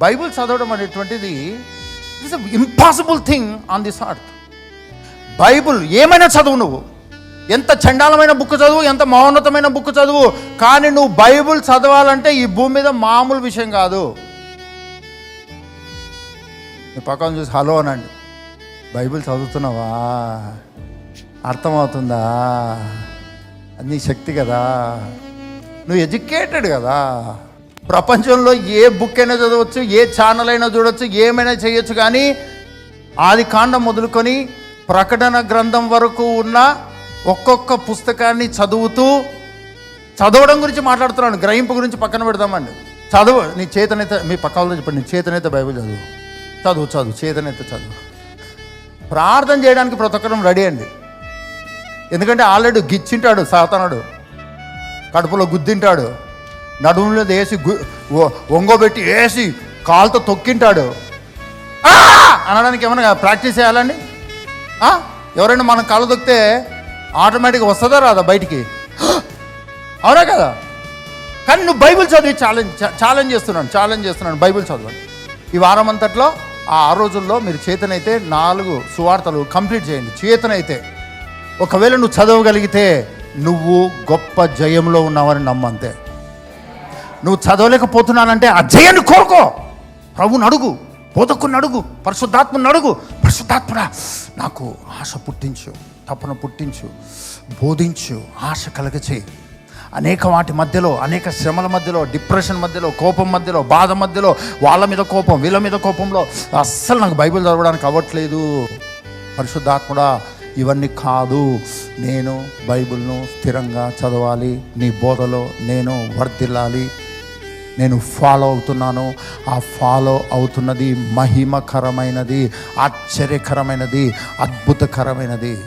Bible చదవడం అనేటువంటిది it's impossible thing on this earth Bible ఏమైనా చదువు నువ్వు. ఎంత చండాలమైన బుక్ చదువు ఎంత మౌన్నతమైన బుక్ చదువు కానీ నువ్వు బైబిల్ చదవాలంటే ఈ భూమి మీద మామూలు విషయం కాదు. మీ పక్కన చూసి హలో అనండి. బైబిల్ చదువుతున్నావా? అర్థమవుతుందా? అది నీ శక్తి కదా. నువ్వు ఎడ్యుకేటెడ్ కదా. ప్రపంచంలో ఏ బుక్ అయినా చదవచ్చు ఏ ఛానల్ అయినా చూడవచ్చు ఏమైనా చేయొచ్చు కానీ ఆది కాండం మొదలుకొని ప్రకటన గ్రంథం వరకు ఉన్న ఒక్కొక్క పుస్తకాన్ని చదువుతూ చదవడం గురించి మాట్లాడుతున్నాను. గ్రహింపు గురించి పక్కన పెడదామండి. చదువు నీ చేతనైతే మీ పక్క వాళ్ళు చెప్పండి. నీ చేతనైతే బైబిల్ చదువు. చదువు చదువు చేతనైతే చదువు. ప్రార్థన చేయడానికి ప్రతి ఒక్కరం రెడీ అండి. ఎందుకంటే ఆల్రెడీ గిచ్చింటాడు సాతనాడు. కడుపులో గుద్దింటాడు. నడుములో వేసి ఒంగోబెట్టి వేసి కాలుతో తొక్కింటాడు. అనడానికి ఏమైనా ప్రాక్టీస్ చేయాలండి? ఎవరైనా మనం కాళ్ళు తొక్కితే ఆటోమేటిక్గా వస్తుందా రాదా బయటికి? అవునా కదా? కానీ నువ్వు బైబిల్ చదివి ఛాలెంజ్ ఛాలెంజ్ చేస్తున్నాను ఛాలెంజ్ చేస్తున్నాను బైబిల్ చదవండి. ఈ వారం అంతట్లో ఆ ఆ రోజుల్లో మీరు చేతనైతే నాలుగు సువార్తలు కంప్లీట్ చేయండి చేతనైతే. ఒకవేళ నువ్వు చదవగలిగితే నువ్వు గొప్ప జయంలో ఉన్నావని నమ్మంతే. నువ్వు చదవలేకపోతున్నానంటే ఆ జయాన్ని కోరుకో. ప్రభుని అడుగు బోధకుని అడుగు పరిశుద్ధాత్మని అడుగు. పరిశుద్ధాత్మరా నాకు ఆశ పుట్టించు తపన పుట్టించు బోధించు ఆశ కలగచేయి. అనేక వాటి మధ్యలో అనేక శ్రమల మధ్యలో డిప్రెషన్ మధ్యలో కోపం మధ్యలో బాధ మధ్యలో వాళ్ళ మీద కోపం వీళ్ళ మీద కోపంలో అస్సలు నాకు బైబిల్ చదవడానికి అవ్వట్లేదు. పరిశుద్ధాత్ముడా ఇవన్నీ కాదు. నేను బైబిల్ను స్థిరంగా చదవాలి. నీ బోధలో నేను వర్దిల్లాలి నేను ఫాలో అవుతున్నాను. ఆ ఫాలో అవుతున్నది మహిమకరమైనది ఆశ్చర్యకరమైనది అద్భుతకరమైనది.